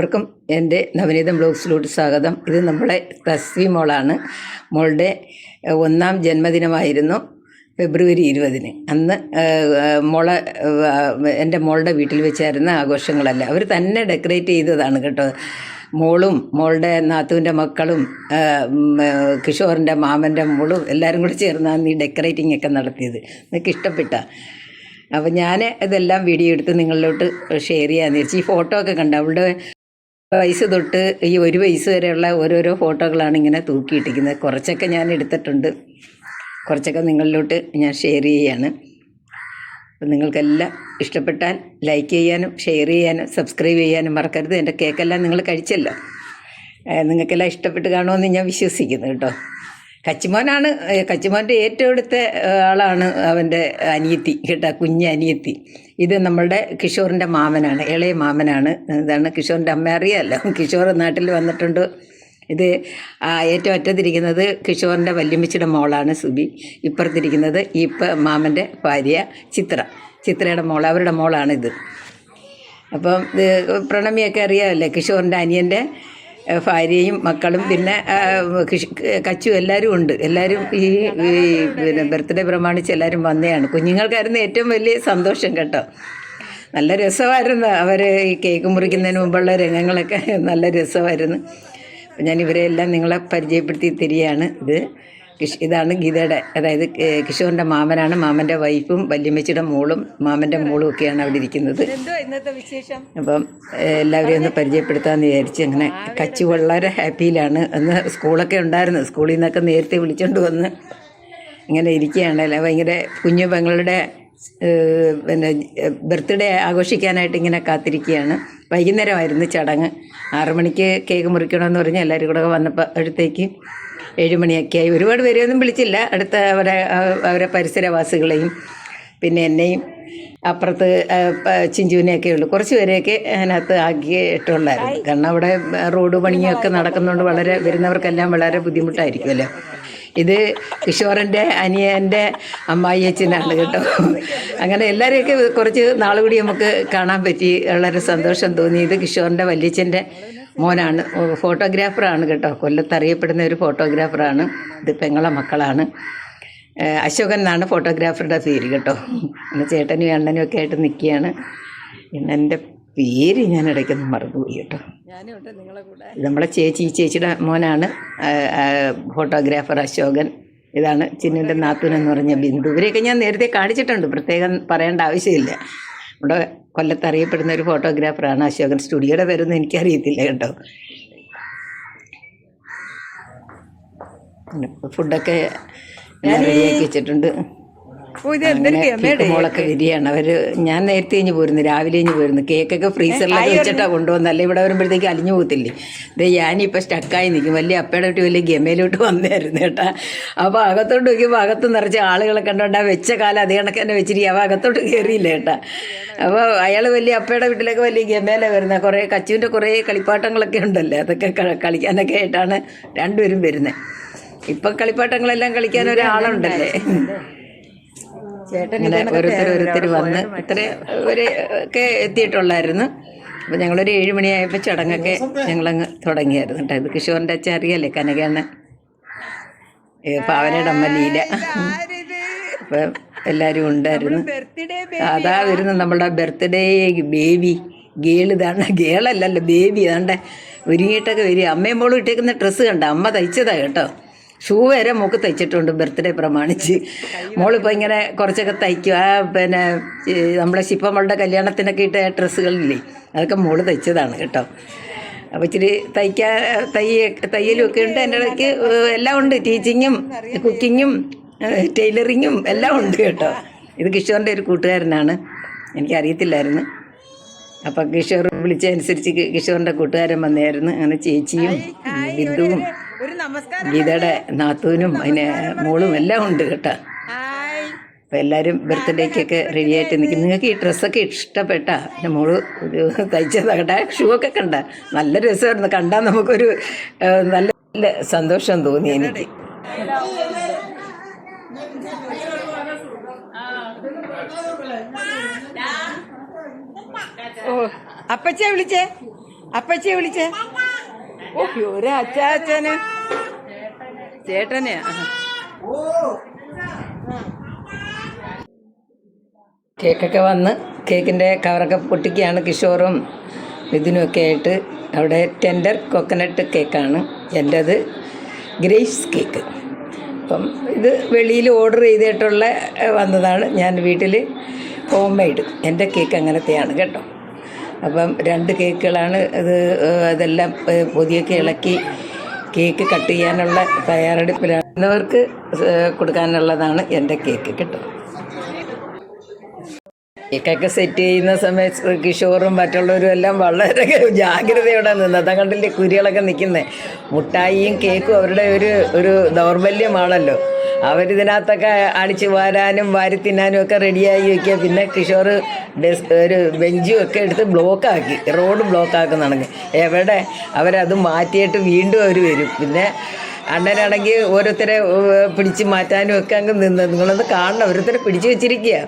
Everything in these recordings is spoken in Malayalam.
എല്ലാവർക്കും എന്റെ നവനീതം ബ്ലോഗ്സിലോട്ട് സ്വാഗതം. ഇത് നമ്മളെ തസ്വി മോളാണ്. മോളുടെ ഒന്നാം ജന്മദിനമായിരുന്നു ഫെബ്രുവരി ഇരുപതിന്. അന്ന് മോളെ എന്റെ മോളുടെ വീട്ടിൽ വെച്ചായിരുന്ന ആഘോഷങ്ങളല്ല. അവർ തന്നെ ഡെക്കറേറ്റ് ചെയ്തതാണ് കേട്ടോ. മോളും മോളുടെ നാത്തുവിന്റെ മക്കളും കിഷോറിന്റെ മാമന്റെ മോളും എല്ലാവരും കൂടി ചേർന്നാണ് ഈ ഡെക്കറേറ്റിംഗ് ഒക്കെ നടത്തിയത്. നിങ്ങൾക്ക് ഇഷ്ടപ്പെട്ട? അപ്പോൾ ഞാൻ ഇതെല്ലാം വീഡിയോ എടുത്ത് നിങ്ങളിലോട്ട് ഷെയർ ചെയ്യാമെന്ന് വിചാരിച്ചു ഈ ഫോട്ടോ ഒക്കെ കണ്ട അവളുടെ വയസ്സ് തൊട്ട് ഈ ഒരു വയസ്സ് വരെയുള്ള ഓരോരോ ഫോട്ടോകളാണ് ഇങ്ങനെ തൂക്കിയിട്ടിരിക്കുന്നത്. കുറച്ചൊക്കെ ഞാൻ എടുത്തിട്ടുണ്ട്. കുറച്ചൊക്കെ നിങ്ങളിലോട്ട് ഞാൻ ഷെയർ ചെയ്യാണ്. അപ്പം നിങ്ങൾക്കെല്ലാം ഇഷ്ടപ്പെട്ടാൽ ലൈക്ക് ചെയ്യാനും ഷെയർ ചെയ്യാനും സബ്സ്ക്രൈബ് ചെയ്യാനും മറക്കരുത്. എന്റെ കേക്കെല്ലാം നിങ്ങൾ കഴിച്ചല്ലോ. നിങ്ങൾക്കെല്ലാം ഇഷ്ടപ്പെട്ട് കാണുമെന്ന് ഞാൻ വിശ്വസിക്കുന്നു കേട്ടോ. കച്ചിമോനാണ് കച്ചിമോന്റെ ഏറ്റവും അടുത്ത ആളാണ് അവന്റെ അനിയത്തി കേട്ടോ കുഞ്ഞ് അനിയത്തി. ഇത് നമ്മളുടെ കിഷോറിന്റെ മാമനാണ് ഇളയ മാമനാണ്. ഇതാണ് കിഷോറിന്റെ അമ്മ അറിയാമല്ലോ കിഷോർ നാട്ടിൽ വന്നിട്ടുണ്ട്. ഇത് ഏറ്റവും അറ്റത്തിരിക്കുന്നത് കിഷോറിന്റെ വല്യമ്മച്ചിയുടെ മോളാണ് സുബി. ഇപ്പുറത്തിരിക്കുന്നത് ഇപ്പ മാമന്റെ ഭാര്യ ചിത്ര. ചിത്രയുടെ മോൾ അവരുടെ മോളാണിത്. അപ്പം ഇത് പ്രണമിയൊക്കെ അറിയാമല്ലേ? കിഷോറിന്റെ അനിയന്റെ ഭാര്യയും മക്കളും പിന്നെ കച്ചു എല്ലാവരും ഉണ്ട്. എല്ലാവരും ഈ പിന്നെ ബർത്ത്ഡേ പ്രമാണിച്ച് എല്ലാവരും വന്നതാണ്. കുഞ്ഞുങ്ങൾക്കായിരുന്നു ഏറ്റവും വലിയ സന്തോഷം കേട്ടോ. നല്ല രസമായിരുന്നു അവർ ഈ കേക്ക് മുറിക്കുന്നതിന് മുമ്പുള്ള രംഗങ്ങളൊക്കെ. നല്ല രസമായിരുന്നു. ഞാൻ ഇവരെ എല്ലാം നിങ്ങളെ പരിചയപ്പെടുത്തി തരികയാണ് ഇത്. കിഷ് ഇതാണ് ഗീതയുടെ അതായത് കിഷോറിന്റെ കിഷോറിന്റെ മാമനാണ്. മാമന്റെ വൈഫും വല്യമ്മച്ചിയുടെ മോളും മാമന്റെ മോളും ഒക്കെയാണ് അവിടെ ഇരിക്കുന്നത്. എന്തോ ഇന്നത്തെ വിശേഷം? അപ്പം എല്ലാവരെയും ഒന്ന് പരിചയപ്പെടുത്താമെന്ന് വിചാരിച്ച് അങ്ങനെ കച്ചു വളരെ ഹാപ്പിയിലാണ്. അന്ന് സ്കൂളൊക്കെ ഉണ്ടായിരുന്നു. സ്കൂളിൽ നിന്നൊക്കെ നേരത്തെ വിളിച്ചുകൊണ്ട് വന്ന് ഇങ്ങനെ ഇരിക്കുകയാണ്. അല്ല ഭയങ്കര കുഞ്ഞു പെങ്ങളുടെ പിന്നെ ബർത്ത്ഡേ ആഘോഷിക്കാനായിട്ട് ഇങ്ങനെ കാത്തിരിക്കുകയാണ്. വൈകുന്നേരമായിരുന്നു ചടങ്ങ്. ആറു മണിക്ക് കേക്ക് മുറിക്കണമെന്ന് പറഞ്ഞ് എല്ലാവരും കൂടെ വന്നപ്പോൾ അടുത്തേക്ക് ഏഴുമണിയൊക്കെ ആയി ഒരുപാട് പേരെയൊന്നും വിളിച്ചില്ല. അടുത്ത അവരെ അവരെ പരിസരവാസികളെയും പിന്നെ എന്നെയും അപ്പുറത്ത് ചിഞ്ചുവിനെയൊക്കെ ഉള്ളു. കുറച്ച് പേരെയൊക്കെ അതിനകത്ത് ആക്കിയിട്ടുള്ളായിരുന്നു കാരണം അവിടെ റോഡ് പണിയൊക്കെ നടക്കുന്നതുകൊണ്ട് വളരെ വരുന്നവർക്കെല്ലാം വളരെ ബുദ്ധിമുട്ടായിരിക്കുമല്ലോ. ഇത് കിഷോറിന്റെ അനിയന്റെ അമ്മായി അച്ഛനാണ് കേട്ടോ. അങ്ങനെ എല്ലാവരെയൊക്കെ കുറച്ച് നാൾ കൂടി നമുക്ക് കാണാൻ പറ്റി. വളരെ സന്തോഷം തോന്നി. ഇത് കിഷോറിന്റെ വല്യച്ഛന്റെ മോനാണ്. ഫോട്ടോഗ്രാഫറാണ് കേട്ടോ. കൊല്ലത്ത് അറിയപ്പെടുന്ന ഒരു ഫോട്ടോഗ്രാഫറാണ്. ഇത് പെങ്ങളെ മക്കളാണ്. അശോകൻ എന്നാണ് ഫോട്ടോഗ്രാഫറുടെ പേര് കേട്ടോ. ചേട്ടനും അണ്ണനും ഒക്കെ ആയിട്ട് നിൽക്കുകയാണ്. പിന്നെ എന്റെ പേര് ഞാൻ ഇടയ്ക്കൊന്ന് മറന്നുപോയി കേട്ടോ. നമ്മളെ ചേച്ചി ഈ ചേച്ചിയുടെ മോനാണ്. ഫോട്ടോഗ്രാഫർ അശോകൻ. ഇതാണ് ചിന്നുവിന്റെ നാത്തൂൻ എന്ന് പറഞ്ഞ ബിന്ദു. ഇവരെയൊക്കെ ഞാൻ നേരത്തെ കാണിച്ചിട്ടുണ്ട് പ്രത്യേകം പറയേണ്ട ആവശ്യമില്ല. നമ്മുടെ കൊല്ലത്ത് അറിയപ്പെടുന്ന ഒരു ഫോട്ടോഗ്രാഫറാണ് അശോകൻ. സ്റ്റുഡിയോയുടെ പേരൊന്നും എനിക്കറിയത്തില്ല കേട്ടോ. ഫുഡൊക്കെ ഞാൻ റെഡിയാക്കി വെച്ചിട്ടുണ്ട്. മോളൊക്കെ വരികയാണ് അവർ ഞാൻ നേരത്തെ കഴിഞ്ഞ് പോരുന്നു രാവിലെ കഴിഞ്ഞ് പോരുന്നു. കേക്കൊക്കെ ഫ്രീസറിലൊക്കെ വെച്ചിട്ടാ കൊണ്ടുവന്നല്ലേ ഇവിടെ വരുമ്പോഴത്തേക്ക് അലിഞ്ഞു പോകത്തില്ലേ? ഇത് ഞാനിപ്പോൾ സ്റ്റക്കായി നിൽക്കും. വലിയ അപ്പയുടെ വീട്ടിൽ വലിയ ഗമയിലോട്ട് വന്നായിരുന്നു കേട്ടാ. അപ്പോൾ അകത്തോട്ട് നോക്കിയപ്പോൾ അകത്ത് നിറച്ച് ആളുകളെ കണ്ടോണ്ട് വെച്ച കാലം അതേ കണക്ക് തന്നെ വെച്ചിട്ട് അവ അകത്തോട്ട് കയറിയില്ല കേട്ടാ. അപ്പോൾ അയാൾ വലിയ അപ്പയുടെ വീട്ടിലൊക്കെ വലിയ ഗമയില വരുന്ന. കുറേ കച്ചുവിന്റെ കുറേ കളിപ്പാട്ടങ്ങളൊക്കെ ഉണ്ടല്ലേ? അതൊക്കെ കളിക്കാനൊക്കെ ആയിട്ടാണ് രണ്ടുപേരും വരുന്നത് ഇപ്പം കളിപ്പാട്ടങ്ങളെല്ലാം കളിക്കാൻ ഒരാളുണ്ടല്ലേ? ഇങ്ങനെ ഓരോരുത്തർ ഓരോരുത്തർ വന്ന് ഇത്ര ഒരു ഒക്കെ എത്തിയിട്ടുള്ളായിരുന്നു. അപ്പം ഞങ്ങളൊരു ഏഴ് മണിയായപ്പോൾ ചടങ്ങൊക്കെ ഞങ്ങളങ്ങ് തുടങ്ങിയായിരുന്നു കേട്ടോ. ഇത് കിഷോറിന്റെ അച്ഛൻ അറിയാലേ കനകയാണ് പാവനയുടെ അമ്മ ലീല അപ്പം എല്ലാവരും ഉണ്ടായിരുന്നു. അതാ വരുന്ന നമ്മുടെ ബർത്ത്ഡേ ബേബി. ഗേൾ ഇതാണ് ഗേളല്ലല്ലോ ബേബി അതാണ്ട് ഒരുങ്ങിയിട്ടൊക്കെ വരിക. അമ്മയും മോളും ഇട്ടേക്കുന്ന ഡ്രസ്സ് കണ്ട അമ്മ തയ്ച്ചതാണ് കേട്ടോ. ഷൂ വരെ മോക്ക് തയ്ച്ചിട്ടുണ്ട് ബർത്ത്ഡേ പ്രമാണിച്ച്. മോളിപ്പോൾ ഇങ്ങനെ കുറച്ചൊക്കെ തയ്ക്കും. ആ പിന്നെ നമ്മളെ നമ്മുടെ ശിപ്പമ്മളുടെ കല്യാണത്തിനൊക്കെ ഇട്ട ഡ്രസ്സുകളില്ലേ അതൊക്കെ മോൾ തയ്ച്ചതാണ് കേട്ടോ. അപ്പോൾ ഇച്ചിരി തയ്ക്കാൻ തയ്യ തയ്യലും ഒക്കെ ഉണ്ട്. എന്റെ ഇടയ്ക്ക് എല്ലാം ഉണ്ട്. ടീച്ചിങ്ങും കുക്കിങ്ങും ടൈലറിങ്ങും എല്ലാം ഉണ്ട് കേട്ടോ. ഇത് കിഷോറിന്റെ ഒരു കൂട്ടുകാരനാണ്. എനിക്കറിയത്തില്ലായിരുന്നു. അപ്പം കിഷോർ വിളിച്ചതനുസരിച്ച് കിഷോറിന്റെ കൂട്ടുകാരൻ വന്നായിരുന്നു അങ്ങനെ ചേച്ചിയും ബിന്ദുവും ഗീതയുടെ നാത്തൂനും അതിന് മോളും എല്ലാം ഉണ്ട് കേട്ടോ. ഹായ്. അപ്പം എല്ലാവരും ബർത്ത്ഡേക്കൊക്കെ റെഡി ആയിട്ട് നിൽക്കും നിങ്ങൾക്ക് ഈ ഡ്രസ്സൊക്കെ ഇഷ്ടപ്പെട്ടാ. എന്റെ മോൾ ഒരു തയ്ച്ചതാകട്ടെ. ഷൂ ഒക്കെ കണ്ട. നല്ല രസമായിരുന്നു. കണ്ടാൽ നമുക്കൊരു നല്ല നല്ല സന്തോഷം തോന്നി എനിക്ക്. ഓ അപ്പച്ചെ വിളിച്ചേ? അപ്പച്ചേ വിളിച്ചേ? ഓ ഒരു അച്ചാച്ചന്. ചേട്ടനെയാ കേക്കൊക്കെ വന്ന് കേക്കിന്റെ കവറൊക്കെ പൊട്ടിക്കുകയാണ് കിഷോറും ഇതിനുമൊക്കെ ആയിട്ട്. അവിടെ ടെൻഡർ കൊക്കനട്ട് കേക്കാണ്. എന്റേത് ഗ്രേസ് കേക്ക്. അപ്പം ഇത് വെളിയിൽ ഓർഡർ ചെയ്തിട്ടുള്ള വന്നതാണ്. ഞാൻ വീട്ടിൽ ഹോം മെയ്ഡ് എന്റെ കേക്ക് അങ്ങനത്തെയാണ് കേട്ടോ. അപ്പം രണ്ട് കേക്കുകളാണ് അത് അതെല്ലാം പൊതിയൊക്കെ ഇളക്കി കേക്ക് കട്ട് ചെയ്യാനുള്ള തയ്യാറെടുപ്പിലാണ്. എന്നവർക്ക് കൊടുക്കാനുള്ളതാണ് എന്റെ കേക്ക്. കേട്ടോ. കേക്കൊക്കെ സെറ്റ് ചെയ്യുന്ന സമയത്ത് കിഷോറും മറ്റുള്ളവരും എല്ലാം വളരെ ജാഗ്രതയോടെ നിന്ന്. അതാ കണ്ടില്ലേ കുരികളൊക്കെ നിൽക്കുന്നത് മുട്ടായിയും കേക്കും അവരുടെ ഒരു ഒരു ദൗർബല്യമാണല്ലോ. അവരിതിനകത്തൊക്കെ അടിച്ച് വാരാനും വാരി തിന്നാനും ഒക്കെ റെഡിയായി വയ്ക്കുക പിന്നെ കിഷോർ ഡെസ്ക് ഒരു ബെഞ്ചും ഒക്കെ എടുത്ത് ബ്ലോക്കാക്കി റോഡ് ബ്ലോക്കാക്കുന്നാണെങ്കിൽ എവിടെ? അവരത് മാറ്റിയിട്ട് വീണ്ടും അവർ വരും. പിന്നെ അണ്ണനാണെങ്കിൽ ഓരോരുത്തരെ പിടിച്ച് മാറ്റാനും ഒക്കെ അങ്ങ് നിന്ന്. നിങ്ങളൊന്ന് കാണണം. ഓരോരുത്തരെ പിടിച്ചു വെച്ചിരിക്കുക.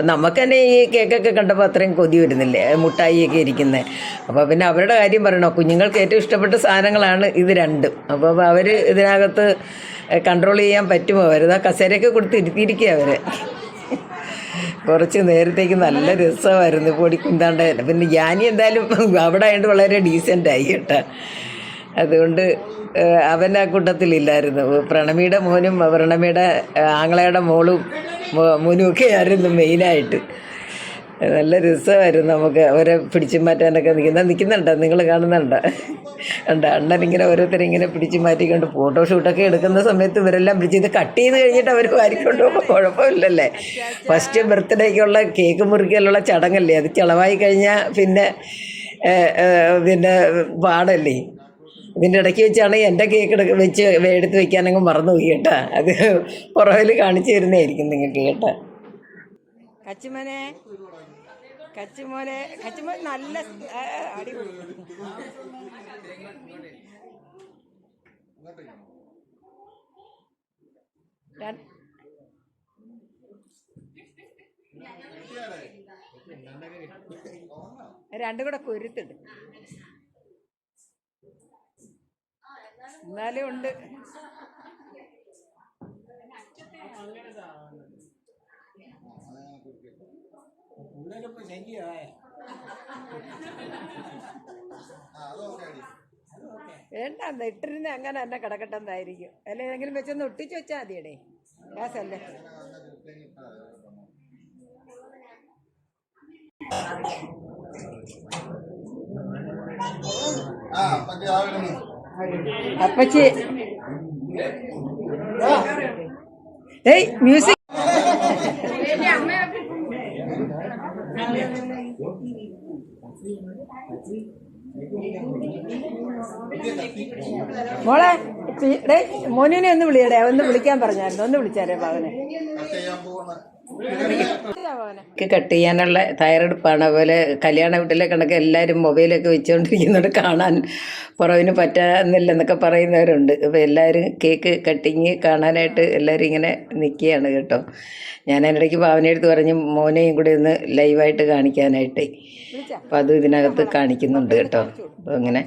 അപ്പം നമുക്ക് തന്നെ ഈ കേക്കൊക്കെ കണ്ടപ്പോൾ അത്രയും കൊതി വരുന്നില്ലേ? മുട്ടായിയൊക്കെ ഇരിക്കുന്നത് അപ്പോൾ പിന്നെ അവരുടെ കാര്യം പറയണോ? കുഞ്ഞുങ്ങൾക്ക് ഏറ്റവും ഇഷ്ടപ്പെട്ട സാധനങ്ങളാണ് ഇത് രണ്ടും. അപ്പോൾ അവർ ഇതിനകത്ത് കൺട്രോൾ ചെയ്യാൻ പറ്റുമോ? അവരത് ആ കസേരയൊക്കെ കൊടുത്ത് ഇരുത്തിയിരിക്കുക അവർ കുറച്ച് നേരത്തേക്ക് നല്ല രസമായിരുന്നു. പൊടി കുന്താണ്ട്. പിന്നെ ഞാനി എന്തായാലും അവിടെ ആയത് വളരെ ഡീസന്റായി കേട്ടോ. അതുകൊണ്ട് അവൻ ആ കൂട്ടത്തിലില്ലായിരുന്നു. പ്രണമിയുടെ മോനും പ്രണമിയുടെ ആങ്ങളയുടെ മോളും മോ- മോനും ഒക്കെ ആയിരുന്നു മെയിനായിട്ട്. നല്ല രസമായിരുന്നു നമുക്ക് അവരെ പിടിച്ചു മാറ്റാനൊക്കെ നിൽക്കുന്ന നിൽക്കുന്നുണ്ടോ നിങ്ങൾ കാണുന്നുണ്ടോ. ഉണ്ട് അണ്ണൻ ഇങ്ങനെ ഓരോരുത്തരെ ഇങ്ങനെ പിടിച്ചു മാറ്റിക്കൊണ്ട് ഫോട്ടോഷൂട്ടൊക്കെ എടുക്കുന്ന സമയത്ത് ഇവരെല്ലാം പിടിച്ച് ഇത് കട്ട് ചെയ്ത് കഴിഞ്ഞിട്ട് അവർ വാരിക്കൊണ്ട് പോകുമ്പോൾ കുഴപ്പമില്ലല്ലേ? ഫസ്റ്റ് ബർത്ത്ഡേക്കുള്ള കേക്ക് മുറിക്കലുള്ള ചടങ്ങല്ലേ? അത് ചിളവായി കഴിഞ്ഞാൽ പിന്നെ പിന്നെ പാടല്ലേ? ഇതിന്റെ ഇടയ്ക്ക് വെച്ചാണ് എന്റെ കേക്ക് എടുക്ക വെച്ച് എടുത്ത് വെക്കാനങ്ങ് മറന്നുപോയി കേട്ടാ. അത് പുറകിൽ കാണിച്ചു തരുന്നതായിരിക്കും നിങ്ങൾക്ക് കേട്ടാ. കച്ചിമനെ കച്ചിമോനെ കച്ചിമോൻ നല്ല അടി രണ്ടും കൂടെ കുരുത്തിട്ട് എന്നാലും ഉണ്ട്. വേണ്ട എന്താ ഇട്ടിരുന്ന് അങ്ങനെ തന്നെ കിടക്കട്ടെന്നായിരിക്കും. അല്ലെ ഏതെങ്കിലും വെച്ചൊന്ന് ഒട്ടിച്ചു വെച്ചാൽ മതിയടേ. ഗ്യാസല്ലേ അപ്പച്ചി. ഏയ് മ്യൂസിക് മോളെ മോനുവിനെ ഒന്ന് വിളിയടേ ഒന്ന് വിളിക്കാൻ പറഞ്ഞായിരുന്നു. ഒന്ന് വിളിച്ചാരേ പവനെ. കട്ട് ചെയ്യാനുള്ള തയ്യാറെടുപ്പാണ്. അതുപോലെ കല്യാണ വീട്ടിലെ കണക്ക് എല്ലാവരും മൊബൈലൊക്കെ വെച്ചുകൊണ്ടിരിക്കുന്നുണ്ട് കാണാൻ പുറവിന് പറ്റാന്നില്ലെന്നൊക്കെ പറയുന്നവരുണ്ട്. അപ്പോൾ എല്ലാവരും കേക്ക് കട്ടിങ് കാണാനായിട്ട് എല്ലാവരും ഇങ്ങനെ നിൽക്കുകയാണ് കേട്ടോ. ഞാൻ അതിനിടയ്ക്ക് ഭാവനയെടുത്ത് പറഞ്ഞ് മോനെയും കൂടി ഒന്ന് ലൈവായിട്ട് കാണിക്കാനായിട്ട്. അപ്പോൾ അതും ഇതിനകത്ത് കാണിക്കുന്നുണ്ട് കേട്ടോ. അപ്പോൾ അങ്ങനെ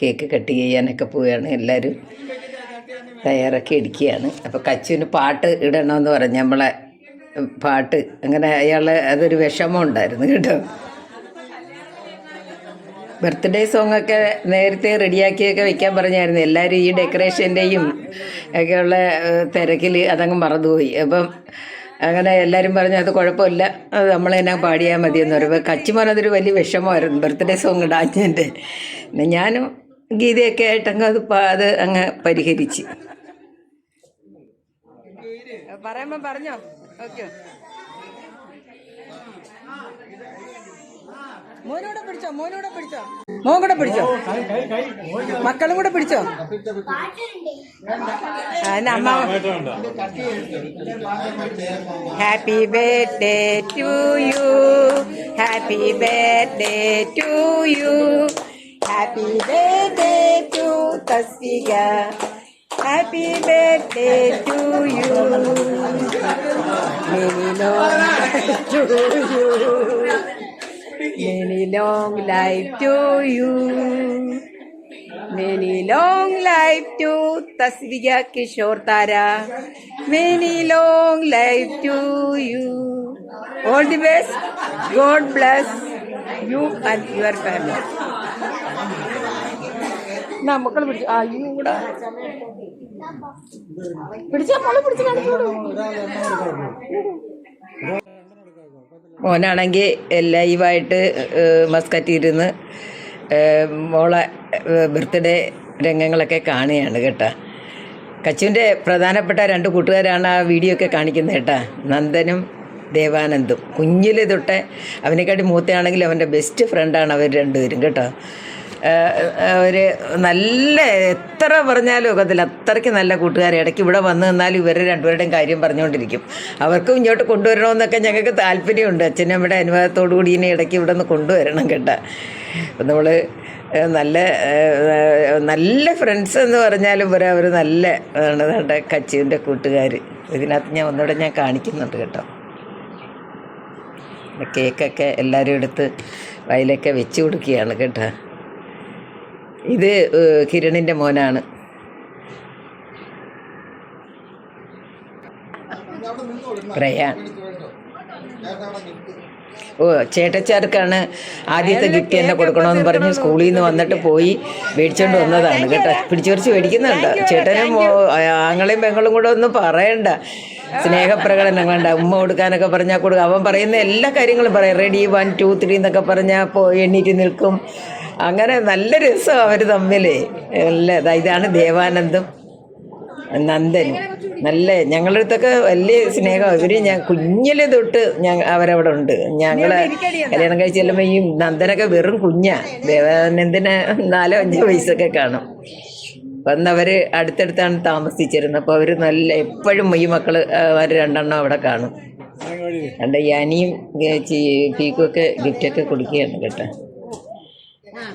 കേക്ക് കട്ട് ചെയ്യാനൊക്കെ പോവുകയാണ്. എല്ലാവരും തയ്യാറാക്കി ഇടിക്കുകയാണ് അപ്പോൾ കച്ചുവിന് പാട്ട് ഇടണമെന്ന് പറഞ്ഞ് നമ്മളെ പാട്ട്. അങ്ങനെ അയാൾ അതൊരു വിഷമം ഉണ്ടായിരുന്നു കേട്ടോ. ബർത്ത്ഡേ സോങ് ഒക്കെ നേരത്തെ റെഡിയാക്കിയൊക്കെ വെക്കാൻ പറഞ്ഞായിരുന്നു. എല്ലാവരും ഈ ഡെക്കറേഷന്റെയും ഒക്കെയുള്ള തിരക്കിൽ അതങ്ങ് മറന്നുപോയി. അപ്പം അങ്ങനെ എല്ലാവരും പറഞ്ഞു അത് കുഴപ്പമില്ല. അത് നമ്മൾ തന്നെ പാടിയാൽ മതി എന്ന് പറയുമ്പോൾ കച്ചിമോൻ അതൊരു വലിയ വിഷമമായിരുന്നു. ബർത്ത്ഡേ സോങ് ഡാഞ്ഞിന്റെ പിന്നെ ഞാനും ഗീതയൊക്കെ ആയിട്ടങ്ങ് അത് അത് അങ്ങ് പരിഹരിച്ച്. പറയുമ്പോൾ പറഞ്ഞോ? ഓക്കെ. മോനൂടെ പിടിച്ചോ മോനൂടെ പിടിച്ചോ. മോൻ കൂടെ പിടിച്ചോ. മക്കളും കൂടെ പിടിച്ചോ. അമ്മ happy birthday to you happy birthday to you happy birthday to happy birthday to you many to you many long life to you many long life to Taswika Kishore Tara many long life to you all the best God bless you and your family മക്കൾ പിടിച്ചു അയ്യോ കൂടെ പിടിച്ചാ മോനാണെങ്കിൽ ലൈവായിട്ട് മസ്കറ്റ് ഇരുന്ന് മോളെ ബർത്ത്ഡേ രംഗങ്ങളൊക്കെ കാണുകയാണ് കേട്ടോ. കച്ചുവിന്റെ പ്രധാനപ്പെട്ട രണ്ട് കൂട്ടുകാരാണ് ആ വീഡിയോ ഒക്കെ കാണിക്കുന്നത് കേട്ടാ. നന്ദനും ദേവാനന്ദും. കുഞ്ഞിലെ തൊട്ടേ അവനെക്കാട്ടി മൂത്തയാണെങ്കിൽ അവന്റെ ബെസ്റ്റ് ഫ്രണ്ടാണ് അവർ രണ്ടുപേരും കേട്ടോ. അവർ നല്ല എത്ര പറഞ്ഞാലും ഒക്കത്തില്ല. അത്രയ്ക്ക് നല്ല കൂട്ടുകാരെ. ഇടയ്ക്ക് ഇവിടെ വന്നു നിന്നാലും ഇവരുടെ രണ്ടുപേരുടെയും കാര്യം പറഞ്ഞുകൊണ്ടിരിക്കും. അവർക്കും ഇങ്ങോട്ട് കൊണ്ടുവരണമെന്നൊക്കെ ഞങ്ങൾക്ക് താല്പര്യമുണ്ട്. അച്ഛനും അമ്മയുടെ അനുവാദത്തോടു കൂടി ഇനി ഇടയ്ക്ക് ഇവിടെ നിന്ന് കൊണ്ടുവരണം കേട്ടോ. നമ്മൾ നല്ല നല്ല ഫ്രണ്ട്സ് എന്ന് പറഞ്ഞാലും പോരാ അവർ നല്ല നമ്മുടെ കച്ചിന്റെ കൂട്ടുകാർ ഇതിനകത്ത് ഞാൻ ഒന്നുകൂടെ ഞാൻ കാണിക്കുന്നുണ്ട് കേട്ടോ. കേക്കൊക്കെ എല്ലാവരും എടുത്ത് വയലൊക്കെ വെച്ച് കൊടുക്കുകയാണ് കേട്ടോ. ഇത് കിരണിന്റെ കിരണിന്റെ മോനാണ് പ്രയാൻ ഓ ചേട്ടച്ചാർക്കാണ് ആദ്യത്തെ ഗിഫ്റ്റ് തന്നെ കൊടുക്കണമെന്ന് പറഞ്ഞ് സ്കൂളിൽ നിന്ന് വന്നിട്ട് പോയി മേടിച്ചോണ്ട് വന്നതാണ് കേട്ടോ. പിടിച്ചു പറിച്ച് മേടിക്കുന്നുണ്ട് ചേട്ടനും ആങ്ങളെയും പെങ്ങളും കൂടെ ഒന്നും പറയണ്ട. സ്നേഹപ്രകടനങ്ങളുണ്ട്. ഉമ്മ കൊടുക്കാനൊക്കെ പറഞ്ഞാൽ കൊടുക്കുക അവൻ പറയുന്ന എല്ലാ കാര്യങ്ങളും പറയും. റെഡി വൺ ടു ത്രീ എന്നൊക്കെ പറഞ്ഞാൽ അപ്പോൾ എണ്ണീറ്റ് നിൽക്കും. അങ്ങനെ നല്ല രസം അവർ തമ്മിൽ എല്ലാ ഇതാണ് ദേവാനന്ദും നന്ദനും. നല്ല ഞങ്ങളുടെ അടുത്തൊക്കെ വലിയ സ്നേഹം. ഇവർ ഞാൻ കുഞ്ഞിലെ തൊട്ട് ഞാൻ അവരവിടെ ഉണ്ട്. ഞങ്ങൾ കല്യാണം കഴിച്ച് ചെല്ലുമ്പോൾ ഈ നന്ദനൊക്കെ വെറും കുഞ്ഞാ. ദേവാനന്ദന് നാലോ അഞ്ചോ വയസ്സൊക്കെ കാണും. വന്നവര് അടുത്തടുത്താണ് താമസിച്ചിരുന്നത്. അപ്പോൾ അവർ നല്ല എപ്പോഴും ഈ മക്കൾ അവർ രണ്ടെണ്ണം അവിടെ കാണും. കണ്ട യാനിയും പീക്കൊക്കെ ഗിഫ്റ്റൊക്കെ കൊടുക്കുകയാണ് കേട്ടോ.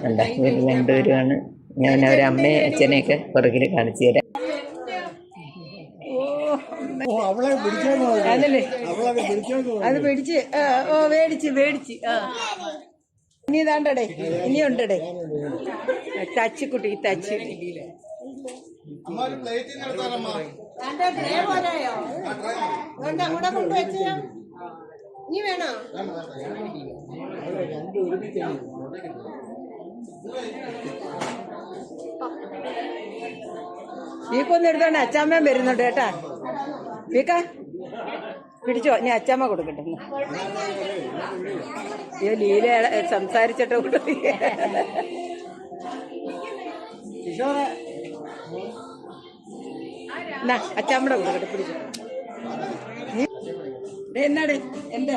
കണ്ട ഇവർ രണ്ടുപേരുമാണ്. ഞാൻ അവരെ അമ്മയെ അച്ഛനെയൊക്കെ പുറകിൽ കാണിച്ചു തരാം. അതല്ലേ അത് പിടിച്ച് മേടിച്ച് മേടിച്ച് ആ. ഇനി ഇതാണ്ടടേ ഇനി ഉണ്ടടേ. തച്ചിക്കുട്ടി തച്ച്. ഈ കൊന്നെടുത്തോണ്ട് അച്ചാമ്മയും വരുന്നുണ്ട് കേട്ടാ. വീക്ക? പിടിച്ചോ ഞാൻ അച്ചമ്മ കൊടുക്കട്ടെ. അയ്യോ ലീല സംസാരിച്ചിട്ട് എന്നാ അച്ചാമ്മടെ കൊടുക്കട്ടെ പിടിച്ചു. എന്നാടേ എന്റെ?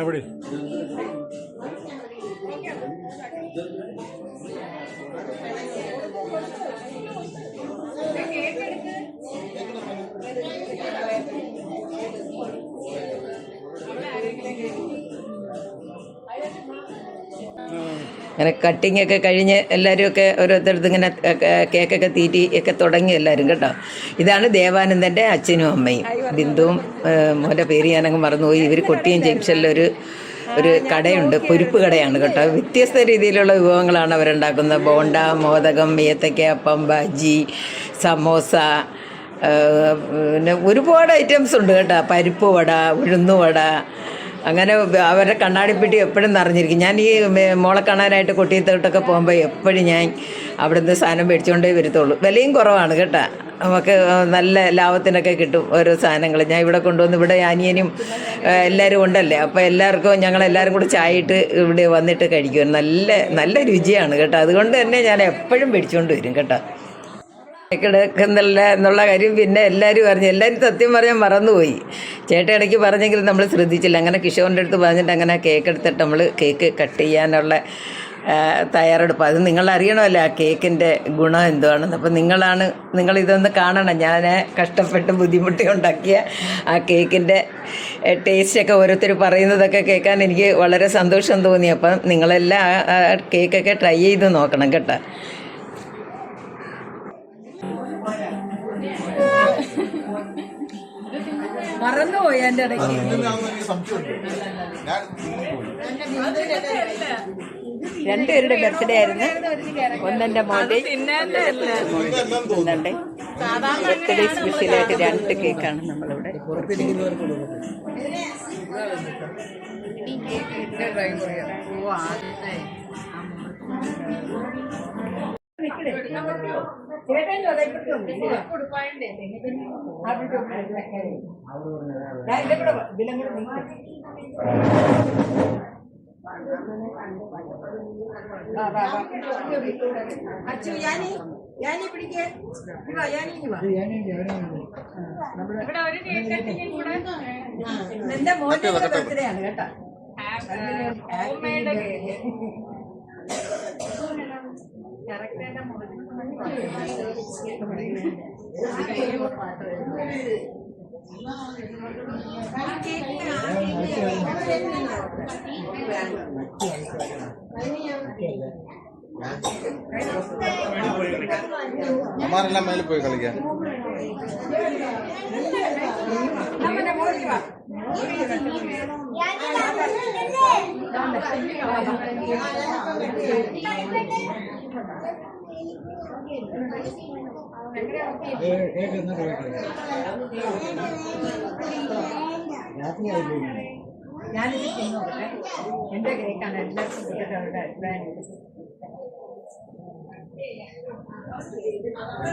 എവിടെ അങ്ങനെ കട്ടിങ് ഒക്കെ കഴിഞ്ഞ് എല്ലാവരും ഒക്കെ ഇങ്ങനെ കേക്കൊക്കെ തീറ്റി ഒക്കെ തുടങ്ങി എല്ലാവരും കേട്ടോ. ഇതാണ് ദേവാനന്ദന്റെ അച്ഛനും അമ്മയും. ബിന്ദുവും മോന്റെ പേര് ഞാനങ്ങ് മറന്നുപോയി. ഇവർ കൊട്ടിയം ജംഗ്ഷനിലൊരു ഒരു കടയുണ്ട്. പൊരിപ്പ് കടയാണ് കേട്ടോ. വ്യത്യസ്ത രീതിയിലുള്ള വിഭവങ്ങളാണ് അവരുണ്ടാക്കുന്നത്. ബോണ്ട മോദകം ഏത്തക്ക അപ്പം ബജി സമോസ പിന്നെ ഒരുപാട് ഐറ്റംസ് ഉണ്ട് കേട്ടോ. പരിപ്പ് വട ഉഴുന്നുവട അങ്ങനെ അവരുടെ കണ്ണാടിപ്പെട്ടി എപ്പോഴും നിറഞ്ഞിരിക്കും. ഞാൻ ഈ മോളെ കാണാനായിട്ട് കൊട്ടിയത്തോട്ടൊക്കെ പോകുമ്പോൾ എപ്പോഴും ഞാൻ അവിടുന്ന് സാധനം മേടിച്ചുകൊണ്ടേ വരത്തുള്ളൂ. വിലയും കുറവാണ് കേട്ടോ. നമുക്ക് നല്ല ലാഭത്തിനൊക്കെ കിട്ടും ഓരോ സാധനങ്ങൾ ഞാൻ ഇവിടെ കൊണ്ടുവന്ന് ഇവിടെ അനിയനും എല്ലാവരും ഉണ്ടല്ലേ? അപ്പോൾ എല്ലാവർക്കും ഞങ്ങൾ എല്ലാവരും കൂടെ ചായയിട്ട് ഇവിടെ വന്നിട്ട് കഴിക്കും. നല്ല നല്ല രുചിയാണ് കേട്ടോ. അതുകൊണ്ട് തന്നെ ഞാൻ എപ്പോഴും മേടിച്ചുകൊണ്ട് വരും കേട്ടോ. കിടക്കുന്നില്ല എന്നുള്ള കാര്യം പിന്നെ എല്ലാവരും പറഞ്ഞു എല്ലാവരും സത്യം പറയാൻ മറന്നുപോയി. ചേട്ടൻ ഇടയ്ക്ക് പറഞ്ഞെങ്കിലും നമ്മൾ ശ്രദ്ധിച്ചില്ല. അങ്ങനെ കിഷോറിന്റെ അടുത്ത് പറഞ്ഞിട്ട് അങ്ങനെ കേക്ക് എടുത്തിട്ട് നമ്മൾ കേക്ക് കട്ട് ചെയ്യാനുള്ള തയ്യാറെടുപ്പ്. അത് നിങ്ങൾ അറിയണമല്ലോ ആ കേക്കിന്റെ ഗുണം എന്തുവാണെന്ന്. അപ്പം നിങ്ങളാണ് നിങ്ങൾ ഇതൊന്ന് കാണണം. ഞാൻ കഷ്ടപ്പെട്ട് ബുദ്ധിമുട്ടി ഉണ്ടാക്കിയ ആ കേക്കിന്റെ ടേസ്റ്റൊക്കെ ഓരോരുത്തർ പറയുന്നതൊക്കെ കേൾക്കാൻ എനിക്ക് വളരെ സന്തോഷം തോന്നി. അപ്പം നിങ്ങളെല്ലാം ആ കേക്കൊക്കെ ട്രൈ ചെയ്ത് നോക്കണം കേട്ടോ. മറന്നുപോയി എന്റെ ഇടയ്ക്ക്. രണ്ടുപേരുടെ ബർത്ത്ഡേ ആയിരുന്നു. ഒന്നെന്റെ മോന്റെ ഒന്നെ ബർത്ത്ഡേ സ്പെഷ്യലായിട്ട് രണ്ട് കേക്കാണ് നമ്മളിവിടെ. അച്ചു ഞാനീ ഞാനീ പിടിക്കേ. ഇവാ ഞാനീ ഇവാ എന്റെ മോന്റെ ബർത്ത്ഡേ ആണ് കേട്ടോ. അമ്മാരെല്ലാം മേലെ പോയി കളിക്കാൻ കേക്ക് എന്നാ കഴിക്കാം രാത്രിയായി പോയി ഞാനിത് തിന്നോട്ടെ എന്റെ കേക്കാണ് എല്ലാവർക്കും കുട്ടികളുടെ അഭിപ്രായം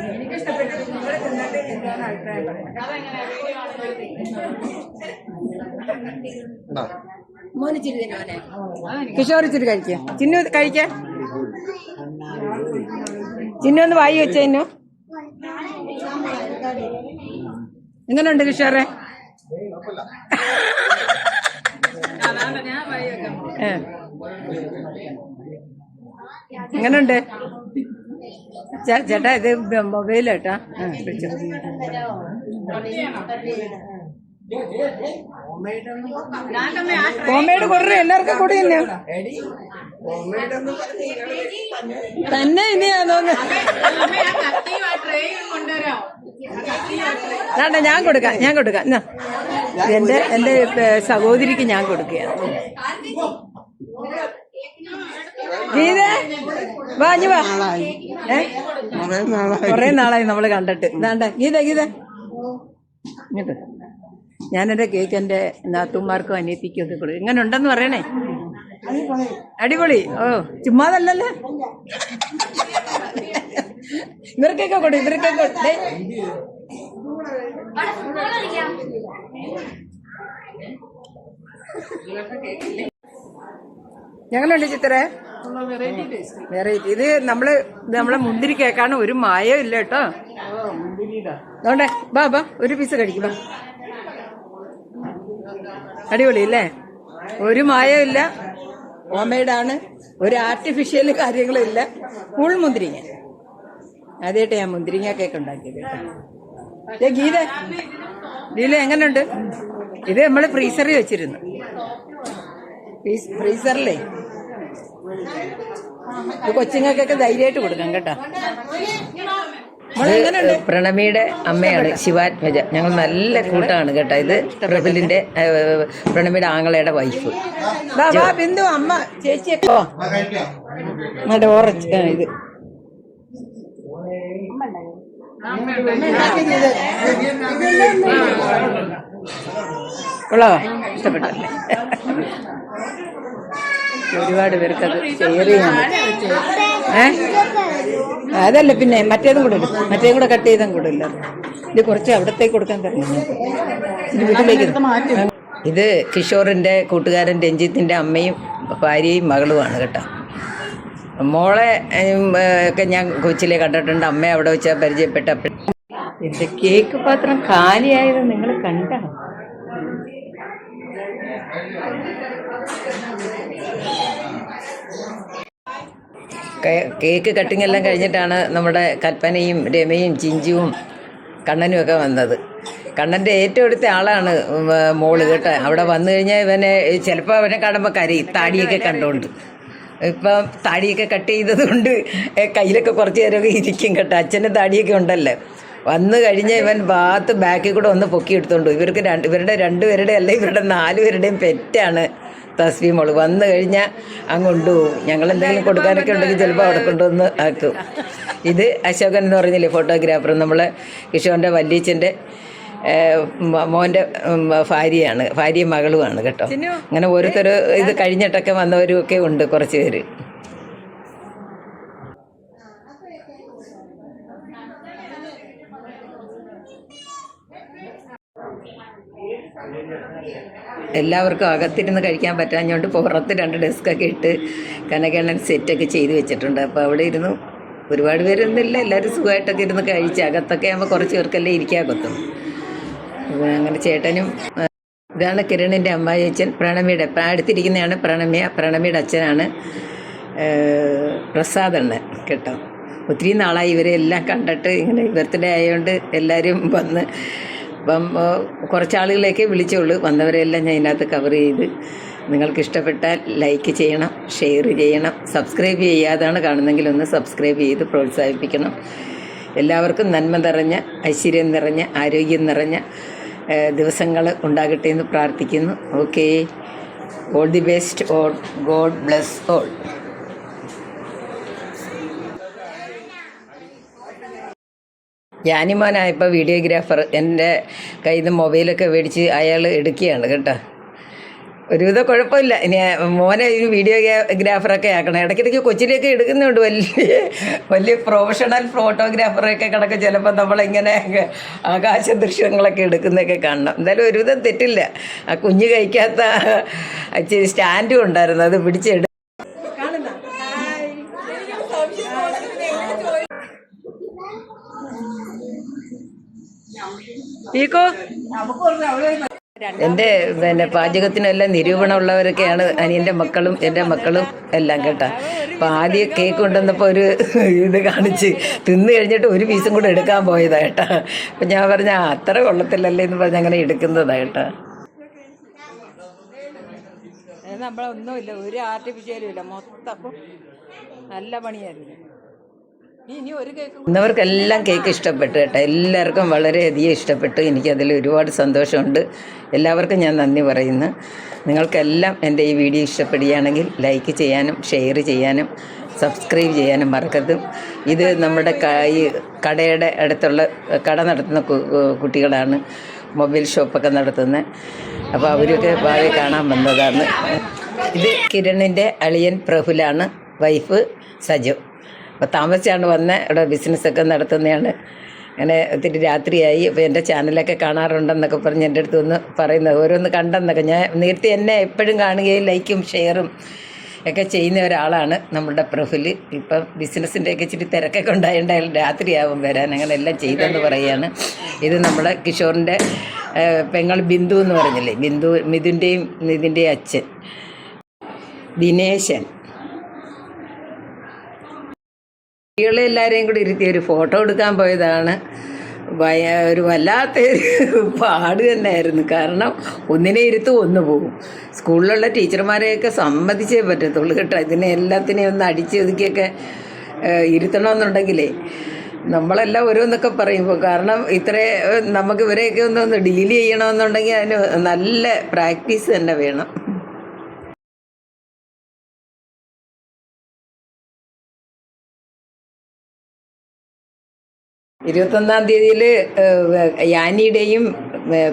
എനിക്കിഷ്ടപ്പെട്ടത് നിങ്ങളെ തിന്നിട്ട് എന്താണ് അഭിപ്രായം എന്നാ കിഷോർ ചിരി കഴിക്കുക ചിന്നു കഴിക്ക. ചിന്നു ഒന്ന് വായി വെച്ച ചിന്നു എങ്ങനെയുണ്ട് കിഷോറെ? ചേ- ചേട്ടാ ഇത് മൊബൈലേട്ടാ ആ കുറേ എല്ലാവർക്കും കൂടി തന്നെ. തന്നെ. ഇനിയാണോന്ന് വേണ്ട ഞാൻ കൊടുക്കാം ഞാൻ കൊടുക്കാം. എന്റെ എന്റെ സഹോദരിക്ക് ഞാൻ കൊടുക്കുകയാണ്. ഗീതേ വാ ഇഞ്ഞി വാ. ഏ? കൊറേ നാളായി. നമ്മൾ കണ്ടിട്ട്. ഇതാണ്ട ഗീത ഗീത. ഇങ്ങോട്ട്. ഞാൻ എന്റെ കേക്ക് എന്റെ നാത്തുമാർക്കും അനിയത്തിക്കും ഒക്കെ കൊടുക്കും. ഇങ്ങനെ ഉണ്ടെന്ന് പറയണേ. അടിപൊളി. ഓ ചുമ്മാതല്ലല്ലേ? ഇവർക്കൊക്കെ കൊടു ഇവർക്കൊക്കെ കൊടു. ദേ. ഞങ്ങളുണ്ട് ചിത്രേ. വെറൈറ്റി. ഇത് നമ്മൾ നമ്മളെ മുന്തിരി കേക്കാണ്. ഒരു മായോ ഇല്ല കേട്ടോ. അതുകൊണ്ടേ ബാ ബാ ഒരു പീസ് കഴിക്കും അടിപൊളി അല്ലേ ഒരു മായോ ഇല്ല. ഹോംമെയ്ഡാണ് ഒരു ആർട്ടിഫിഷ്യൽ കാര്യങ്ങളും ഇല്ല ഫുൾ മുന്തിരിങ്ങ. ആദ്യമായിട്ട് ഞാൻ മുന്തിരിങ്ങ കേക്ക് ഉണ്ടാക്കിയത് കേട്ടോ. ഗീത ഗീത എങ്ങനെയുണ്ട്? ഇത് നമ്മൾ ഫ്രീസറിൽ വെച്ചിരുന്നു. ഫ്രീ- ഫ്രീസറിലേ കൊച്ചുങ്ങൾക്കൊക്കെ ധൈര്യമായിട്ട് കൊടുക്കാം കേട്ടോ. പ്രണമിയുടെ അമ്മയാണ് ശിവാത്മജ. ഞങ്ങൾ നല്ല കൂട്ടാണ് കേട്ടോ. ഇത് പ്രബലിന്റെ പ്രണമിയുടെ ആങ്ങളയുടെ വൈഫ്. ബിന്ദു അമ്മ ചേച്ചിയൊക്കെ മറ്റേ ഓറഞ്ച് ഇത്. കൊള്ളാവോ? ഇഷ്ടപ്പെട്ടല്ലേ ഒരുപാട് പേർക്ക് അത് ഷെയർ ചെയ്യാൻ ഏ? അതല്ല പിന്നെ മറ്റേതും കൂടെ ഇടും. മറ്റേതും കൂടെ കട്ട് ചെയ്തും കൂടെ ഇല്ല ഇത് കുറച്ച് അവിടത്തേക്ക് കൊടുക്കാൻ തരണം ഇത് വീട്ടിലേക്ക് ഇത് കിഷോറിന്റെ കൂട്ടുകാരൻ രഞ്ജിത്തിന്റെ അമ്മയും ഭാര്യയും മകളുമാണ് കേട്ടോ. മോളെ ഒക്കെ ഞാൻ കൊച്ചിലെ കണ്ടിട്ടുണ്ട്. അമ്മയെ അവിടെ വെച്ചാൽ പരിചയപ്പെട്ടപ്പോൾ കേക്ക് പാത്രം കാലിയായത് നിങ്ങൾ കണ്ടോ? കേക്ക് കട്ടിംഗ് എല്ലാം കഴിഞ്ഞിട്ടാണ് നമ്മുടെ കൽപ്പനയും രമയും ചിഞ്ചുവും കണ്ണനും ഒക്കെ വന്നത്. കണ്ണന്റെ ഏറ്റവും അടുത്ത ആളാണ് മോൾ കേട്ടോ. അവിടെ വന്നു കഴിഞ്ഞാൽ ഇവനെ ചിലപ്പോൾ അവനെ കാണുമ്പോൾ കരി താടിയൊക്കെ കണ്ടുകൊണ്ട് ഇപ്പം താടിയൊക്കെ കട്ട് ചെയ്തത് കൊണ്ട് കയ്യിലൊക്കെ കുറച്ച് നേരമൊക്കെ ഇരിക്കും കേട്ടോ. അച്ഛന്റെ താടിയൊക്കെ ഉണ്ടല്ലോ. വന്നു കഴിഞ്ഞ ഇവൻ ഭാഗത്ത് ബാക്കിൽ കൂടെ ഒന്ന് പൊക്കി എടുത്തോണ്ട് ഇവർക്ക് രണ്ട് ഇവരുടെ രണ്ടുപേരുടെ അല്ല ഇവരുടെ നാലുപേരുടെയും പെറ്റാണ് തസ്വി മോൾ വന്നു കഴിഞ്ഞാൽ അങ്ങ് കൊണ്ടുപോകും. ഞങ്ങൾ എന്തെങ്കിലും കൊടുക്കാനൊക്കെ ഉണ്ടെങ്കിൽ ചിലപ്പോൾ അവിടെ കൊണ്ടുവന്ന് ആക്കും. ഇത് അശോകൻ എന്ന് പറഞ്ഞില്ലേ ഫോട്ടോഗ്രാഫർ നമ്മളെ കിഷോറിന്റെ വല്യച്ഛന്റെ മോന്റെ ഭാര്യയാണ് ഭാര്യയും മകളുമാണ് കേട്ടോ. അങ്ങനെ ഓരോരുത്തർ ഇത് കഴിഞ്ഞിട്ടൊക്കെ വന്നവരും ഒക്കെ ഉണ്ട് കുറച്ച് പേര്. എല്ലാവർക്കും അകത്തിരുന്ന് കഴിക്കാൻ പറ്റാഞ്ഞുകൊണ്ട് പുറത്ത് രണ്ട് ഡെസ്കൊക്കെ ഇട്ട് കനകണ്ണൻ സെറ്റൊക്കെ ചെയ്ത് വെച്ചിട്ടുണ്ട്. അപ്പോൾ അവിടെ ഇരുന്നു. ഒരുപാട് പേരൊന്നുമില്ല. എല്ലാവരും സുഖമായിട്ടൊക്കെ ഇരുന്ന് കഴിച്ച് അകത്തൊക്കെ ആകുമ്പോൾ കുറച്ച് പേർക്കല്ലേ ഇരിക്കാൻ കൊത്തും അങ്ങനെ ചേട്ടനും ഇതാണ് കിരണിന്റെ അമ്മായി അച്ഛൻ പ്രണമിയുടെ അടുത്തിരിക്കുന്നതാണ് പ്രണമിയ. പ്രണമിയുടെ അച്ഛനാണ് പ്രസാദണ്ണൻ കേട്ടോ. ഒത്തിരി നാളായി ഇവരെ എല്ലാം കണ്ടിട്ട് ഇങ്ങനെ ബർത്ത്ഡേ ആയതുകൊണ്ട് എല്ലാവരും വന്ന് അപ്പം കുറച്ചാളുകളെയൊക്കെ വിളിച്ചുള്ളൂ വന്നവരെല്ലാം ഞാൻ ഇതിനകത്ത് കവർ ചെയ്ത് നിങ്ങൾക്ക് ഇഷ്ടപ്പെട്ടാൽ ലൈക്ക് ചെയ്യണം ഷെയർ ചെയ്യണം സബ്സ്ക്രൈബ് ചെയ്യാതാണ് കാണുന്നെങ്കിൽ ഒന്ന് സബ്സ്ക്രൈബ് ചെയ്ത് പ്രോത്സാഹിപ്പിക്കണം. എല്ലാവർക്കും നന്മ നിറഞ്ഞ ഐശ്വര്യം നിറഞ്ഞ ആരോഗ്യം നിറഞ്ഞ ദിവസങ്ങൾ ഉണ്ടാകട്ടെ എന്ന് പ്രാർത്ഥിക്കുന്നു. Okay all the best all God bless all ഞാനിമോനായപ്പോൾ videographer എന്റെ കയ്യിൽ നിന്ന് മൊബൈലൊക്കെ മേടിച്ച് അയാൾ എടുക്കുകയാണ് കേട്ടോ. ഒരുവിധം കുഴപ്പമില്ല. ഇനി മോനെ ഒരു വീഡിയോ ഗ്രാഫറൊക്കെ ആക്കണം. ഇടയ്ക്കിടയ്ക്ക് കൊച്ചിലേക്ക് എടുക്കുന്നുണ്ട്. വലിയ വലിയ പ്രൊഫഷണൽ ഫോട്ടോഗ്രാഫറൊക്കെ കണക്ക് ചിലപ്പോൾ നമ്മളിങ്ങനെ ആകാശ ദൃശ്യങ്ങളൊക്കെ എടുക്കുന്നതൊക്കെ കാണണം. എന്തായാലും ഒരുവിധം തെറ്റില്ല. ആ കുഞ്ഞ് കഴിക്കാത്ത സ്റ്റാൻഡും ഉണ്ടായിരുന്നു. അത് പിടിച്ചെടു ഈക്കോ എന്റെ പിന്നെ പാചകത്തിനെല്ലാം നിരൂപണമുള്ളവരൊക്കെയാണ് അനിയന്റെ മക്കളും എന്റെ മക്കളും എല്ലാം കേട്ടോ. അപ്പൊ ആദ്യം കേക്ക് കൊണ്ടുവന്നപ്പോൾ ഒരു ഇത് കാണിച്ച് തിന്നു കഴിഞ്ഞിട്ട് ഒരു പീസും കൂടെ എടുക്കാൻ പോയതാ കേട്ടോ. അപ്പം ഞാൻ പറഞ്ഞ അത്ര കൊള്ളത്തില്ലല്ലേ എന്ന് പറഞ്ഞ് അങ്ങനെ എടുക്കുന്നതാ കേട്ടോ. നമ്മളൊന്നുമില്ല ഒരു ആർട്ടിഫിഷ്യലും ഇല്ല മൊത്തം നല്ല പണിയായിരുന്നു. ഇന്നവർക്കെല്ലാം കേക്ക് ഇഷ്ടപ്പെട്ടു കേട്ടോ. എല്ലാവർക്കും വളരെയധികം ഇഷ്ടപ്പെട്ടു. എനിക്കതിൽ ഒരുപാട് സന്തോഷമുണ്ട്. എല്ലാവർക്കും ഞാൻ നന്ദി പറയുന്നു. നിങ്ങൾക്കെല്ലാം എന്റെ ഈ വീഡിയോ ഇഷ്ടപ്പെടുകയാണെങ്കിൽ ലൈക്ക് ചെയ്യാനും ഷെയർ ചെയ്യാനും സബ്സ്ക്രൈബ് ചെയ്യാനും മറക്കരുത്. ഇത് നമ്മുടെ ഈ കടയുടെ അടുത്തുള്ള കട നടത്തുന്ന കുട്ടികളാണ് മൊബൈൽ ഷോപ്പൊക്കെ നടത്തുന്നത്. അപ്പോൾ അവരൊക്കെ ഭാവി കാണാൻ വന്നതാണ്. ഇത് കിരണിന്റെ അളിയൻ പ്രഫുലാണ്. വൈഫ് സജു. അപ്പോൾ താമസിച്ചാണ് വന്ന് ഇവിടെ ബിസിനസ്സൊക്കെ നടത്തുന്നതാണ് അങ്ങനെ ഒത്തിരി രാത്രിയായി. അപ്പോൾ എന്റെ ചാനലൊക്കെ കാണാറുണ്ടെന്നൊക്കെ പറഞ്ഞ് എന്റെ അടുത്ത് ഒന്ന് പറയുന്നത് ഓരോന്ന് കണ്ടെന്നൊക്കെ ഞാൻ നേരത്തെ എന്നെ എപ്പോഴും കാണുകയും ലൈക്കും ഷെയറും ഒക്കെ ചെയ്യുന്ന ഒരാളാണ് നമ്മുടെ പ്രഫുൽ ഇപ്പം ബിസിനസ്സിന്റെയൊക്കെ ഇച്ചിരി തിരക്കൊക്കെ ഉണ്ടായതുകൊണ്ട് രാത്രിയാവും വരാൻ. അങ്ങനെ എല്ലാം ചെയ്തെന്ന് പറയുകയാണ്. ഇത് നമ്മുടെ കിഷോറിന്റെ പെങ്ങൾ ബിന്ദു എന്ന് പറഞ്ഞില്ലേ? ബിന്ദു മിഥുന്റെയും മിഥുന്റെയും അച്ഛൻ. ദിനേശൻ. കുട്ടികളെ എല്ലാവരെയും കൂടി ഇരുത്തി ഒരു ഫോട്ടോ എടുക്കാൻ പോയതാണ്. ഭയ ഒരു വല്ലാത്ത പാട് തന്നെയായിരുന്നു. കാരണം ഒന്നിനെ ഇരുത്തു ഒന്ന് പോകും. സ്കൂളിലുള്ള ടീച്ചർമാരെയൊക്കെ സമ്മതിച്ചേ പറ്റത്തുള്ളൂ കേട്ടോ. ഇതിനെ എല്ലാത്തിനെയും ഒന്ന് അടിച്ചൊതുക്കിയൊക്കെ ഇരുത്തണമെന്നുണ്ടെങ്കിലേ നമ്മളെല്ലാം ഓരോന്നൊക്കെ പറയുമ്പോൾ കാരണം ഇത്ര നമുക്ക് ഇവരെയൊക്കെ ഒന്ന് ഒന്ന് ഡീൽ ചെയ്യണമെന്നുണ്ടെങ്കിൽ അതിന് നല്ല പ്രാക്ടീസ് തന്നെ വേണം. ഇരുപത്തൊന്നാം തീയതിയിൽ യാനിയുടെയും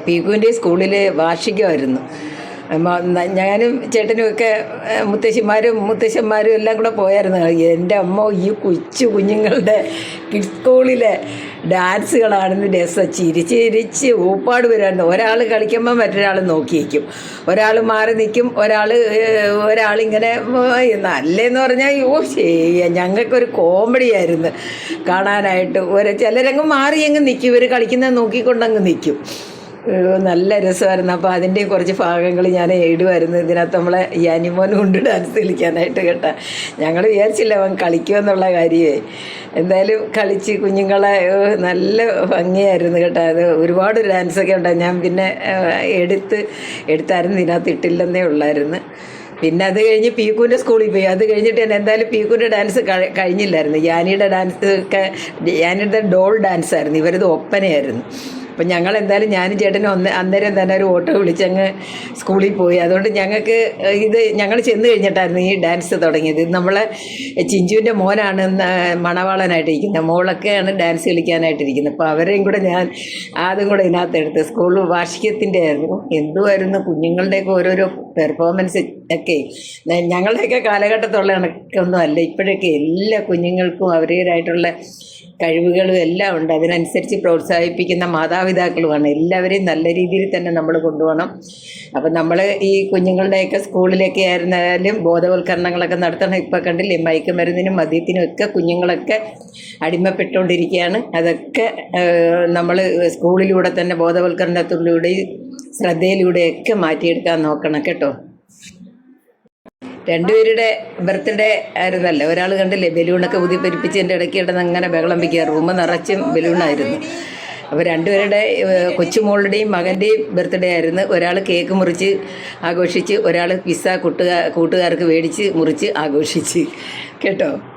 പീകുവിന്റെയും സ്കൂളിൽ വാർഷികമായിരുന്നു. ഞാനും ചേട്ടനും ഒക്കെ ഏഹ്, മുത്തശ്ശിമാരും മുത്തശ്ശന്മാരും എല്ലാം കൂടെ പോയായിരുന്നു. എന്റെ അമ്മ ഈ കൊച്ചു കുഞ്ഞുങ്ങളുടെ കിഡ്സ് സ്കൂളിലെ ഡാൻസുകളാണെന്ന് രസം. ചിരിച്ച് ചിരിച്ച് ഊപ്പാട് വരുമായിരുന്നു ഒരാൾ കളിക്കുമ്പോൾ മറ്റൊരാൾ നോക്കി നിൽക്കും ഒരാൾ മാറി നിൽക്കും. ഒരാൾ ഒരാളിങ്ങനെ നല്ലതെന്ന് പറഞ്ഞാൽ ഓ ശരിയാ ഞങ്ങൾക്കൊരു കോമഡി ആയിരുന്നു കാണാനായിട്ട്. ഒരു ചിലരങ്ങ് മാറി അങ്ങ് നിൽക്കും. ഇവർ കളിക്കുന്നത് നോക്കിക്കൊണ്ടങ്ങ് നിൽക്കും. നല്ല രസമായിരുന്നു. അപ്പോൾ അതിന്റെ കുറച്ച് ഭാഗങ്ങൾ ഞാൻ എഴുതുമായിരുന്നു ഇതിനകത്ത് നമ്മളെ ഈ അനിമോനും കൊണ്ട് ഡാൻസ് കളിക്കാനായിട്ട് കേട്ടാ. ഞങ്ങൾ വിചാരിച്ചില്ല അവൻ കളിക്കുമെന്നുള്ള കാര്യമേ. എന്തായാലും കളിച്ച് കുഞ്ഞുങ്ങളെ നല്ല ഭംഗിയായിരുന്നു കേട്ടോ. അത് ഒരുപാട് ഡാൻസൊക്കെ ഉണ്ടായി. ഞാൻ പിന്നെ എടുത്ത് എടുത്തായിരുന്നു. ഇതിനകത്ത് ഇട്ടില്ലെന്നേ ഉള്ളായിരുന്നു. പിന്നെ അത് കഴിഞ്ഞ് പീക്കുവിന്റെ സ്കൂളിൽ പോയി. അത് കഴിഞ്ഞിട്ട് ഞാൻ എന്തായാലും പീക്കുവിന്റെ ഡാൻസ് കഴിഞ്ഞില്ലായിരുന്നു. യാനിയുടെ ഡാൻസ് ഒക്കെ യാനിയുടെ ഡോൾ ഡാൻസ് ആയിരുന്നു. ഇവരത് ഒപ്പനയായിരുന്നു. അപ്പം ഞങ്ങൾ എന്തായാലും ഞാനും ചേട്ടനും ഒന്ന് അന്നേരം തന്നെ ഒരു ഓട്ടോ വിളിച്ചങ്ങ് സ്കൂളിൽ പോയി. അതുകൊണ്ട് ഞങ്ങൾക്ക് ഇത് ഞങ്ങൾ ചെന്ന് കഴിഞ്ഞിട്ടായിരുന്നു ഈ ഡാൻസ് തുടങ്ങിയത്. നമ്മൾ ചിഞ്ചുവിന്റെ മോനാണ് മണവാളനായിട്ടിരിക്കുന്നത് മോളൊക്കെയാണ് ഡാൻസ് കളിക്കാനായിട്ടിരിക്കുന്നത് അപ്പോൾ അവരെയും കൂടെ ഞാൻ ആദ്യം കൂടെ ഇതിനകത്ത് എടുത്ത് സ്കൂൾ വാർഷികത്തിന്റെ ആയിരുന്നു എന്തുമായിരുന്നു കുഞ്ഞുങ്ങളുടെയൊക്കെ ഓരോരോ പെർഫോമൻസ് ഒക്കെ. ഞങ്ങളുടെയൊക്കെ കാലഘട്ടത്തുള്ള കണക്കൊന്നും അല്ല. ഇപ്പോഴൊക്കെ എല്ലാ കുഞ്ഞുങ്ങൾക്കും അവരുടേതായിട്ടുള്ള കഴിവുകളും എല്ലാം ഉണ്ട്. അതിനനുസരിച്ച് പ്രോത്സാഹിപ്പിക്കുന്ന മാതാപിതാക്കളുമാണ്. എല്ലാവരെയും നല്ല രീതിയിൽ തന്നെ നമ്മൾ കൊണ്ടുപോകണം. അപ്പം നമ്മൾ ഈ കുഞ്ഞുങ്ങളുടെയൊക്കെ സ്കൂളിലൊക്കെ ആയിരുന്നാലും ബോധവൽക്കരണങ്ങളൊക്കെ നടത്തണം. ഇപ്പം കണ്ടില്ലേ മയക്കുമരുന്നിനും മദ്യത്തിനും ഒക്കെ കുഞ്ഞുങ്ങളൊക്കെ അടിമപ്പെട്ടുകൊണ്ടിരിക്കുകയാണ്. അതൊക്കെ നമ്മൾ സ്കൂളിലൂടെ തന്നെ ബോധവൽക്കരണത്തിലൂടെയും ശ്രദ്ധയിലൂടെയൊക്കെ മാറ്റിയെടുക്കാൻ നോക്കണം കേട്ടോ. രണ്ടുപേരുടെ ബർത്ത്ഡേ ആയിരുന്നല്ലേ? ഒരാൾ കണ്ടില്ലേ ബലൂണൊക്കെ ഊതി പെരിപ്പിച്ച് എന്റെ ഇടയ്ക്ക് കിടന്ന് അങ്ങനെ ബഹളം വയ്ക്കുക റൂമ് നിറച്ചും ബലൂണായിരുന്നു. അപ്പോൾ രണ്ടുപേരുടെ കൊച്ചുമോളുടെയും മകന്റെയും ബർത്ത്ഡേ ആയിരുന്നു. ഒരാൾ കേക്ക് മുറിച്ച് ആഘോഷിച്ച് ഒരാൾ പിസ്സ കൂട്ടുകാർ കൂട്ടുകാർക്ക് മേടിച്ച് മുറിച്ച് ആഘോഷിച്ച്. കേട്ടോ?